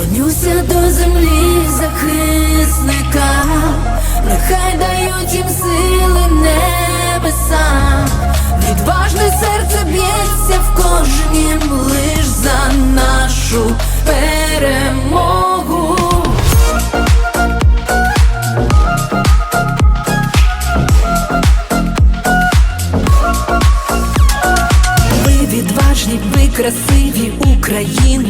Вклонюся до землі захисника, нехай дають їм сили небеса, відважне серце б'ється в кожнім лиш за нашу перемогу. Ви відважні, ви красиві Україну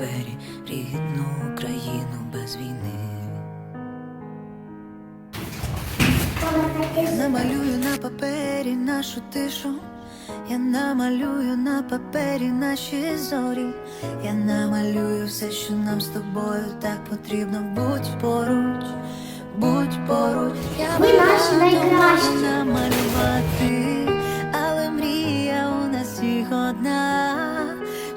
Папері рідну Україну без війни. Намалюю на папері нашу тишу. Я намалюю на папері наші зорі. Я намалюю все, що нам з тобою так потрібно. Будь поруч, будь поруч. Я Ви наші найкращі. намалювати, але мрія у нас всіх одна,